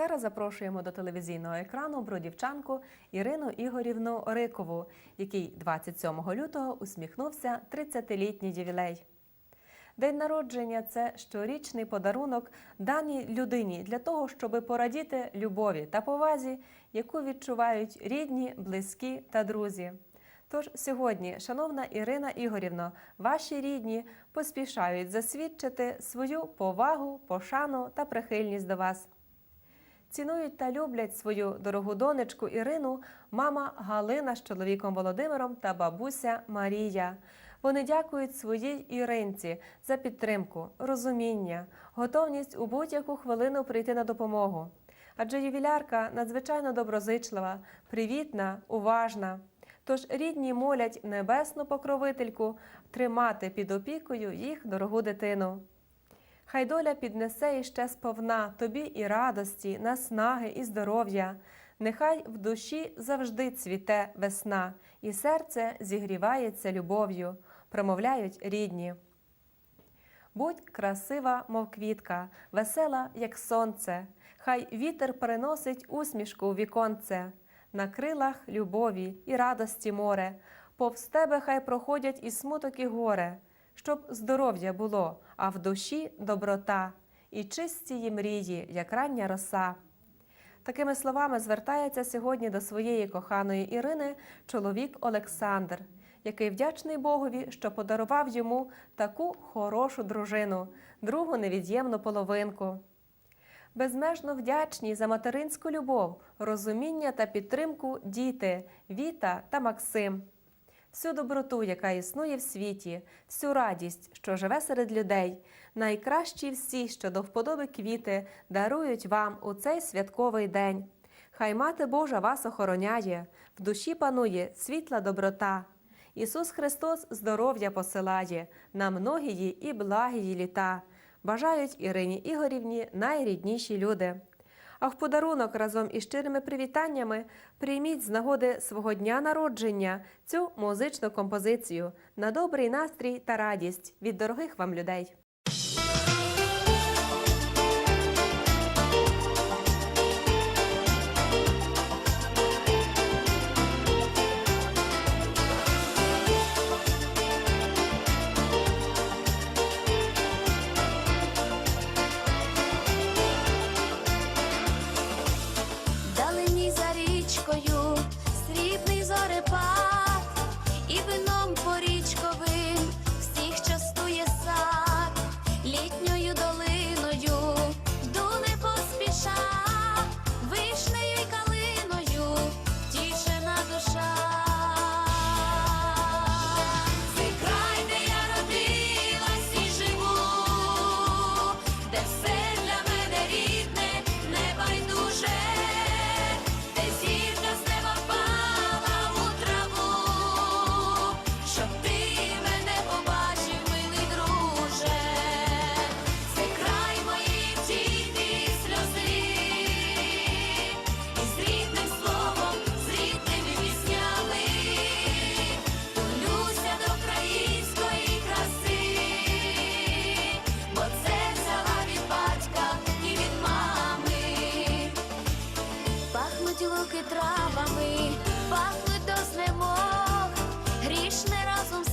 Зараз запрошуємо до телевізійного екрану бродівчанку Ірину Ігорівну Рикову, який 27 лютого усміхнувся 30-літній ювілей. День народження це щорічний подарунок даній людині для того, щоб порадіти любові та повазі, яку відчувають рідні, близькі та друзі. Тож сьогодні, шановна Ірина Ігорівна, ваші рідні поспішають засвідчити свою повагу, пошану та прихильність до вас. Цінують та люблять свою дорогу донечку Ірину, мама Галина з чоловіком Володимиром та бабуся Марія. Вони дякують своїй Іринці за підтримку, розуміння, готовність у будь-яку хвилину прийти на допомогу. Адже ювілярка надзвичайно доброзичлива, привітна, уважна. Тож рідні молять небесну покровительку тримати під опікою їх дорогу дитину. Хай доля піднесе іще сповна тобі і радості, наснаги і здоров'я. Нехай в душі завжди цвіте весна, і серце зігрівається любов'ю, промовляють рідні. Будь красива, мов квітка, весела, як сонце, хай вітер приносить усмішку у віконце, на крилах любові і радості море, повз тебе хай проходять і смуток, і горе, щоб здоров'я було, а в душі доброта, і чисті мрії, як рання роса. Такими словами звертається сьогодні до своєї коханої Ірини чоловік Олександр, який вдячний Богові, що подарував йому таку хорошу дружину, другу невід'ємну половинку. Безмежно вдячні за материнську любов, розуміння та підтримку діти Віта та Максим. Всю доброту, яка існує в світі, всю радість, що живе серед людей, найкращі всі, що до вподоби квіти, дарують вам у цей святковий день. Хай Мати Божа вас охороняє, в душі панує світла доброта. Ісус Христос здоров'я посилає на многії і благії літа. Бажають Ірині Ігорівні найрідніші люди. А в подарунок разом із щирими привітаннями прийміть з нагоди свого дня народження цю музичну композицію на добрий настрій та радість від дорогих вам людей. руки травами, пахнуть до знемог, грішне разом. з.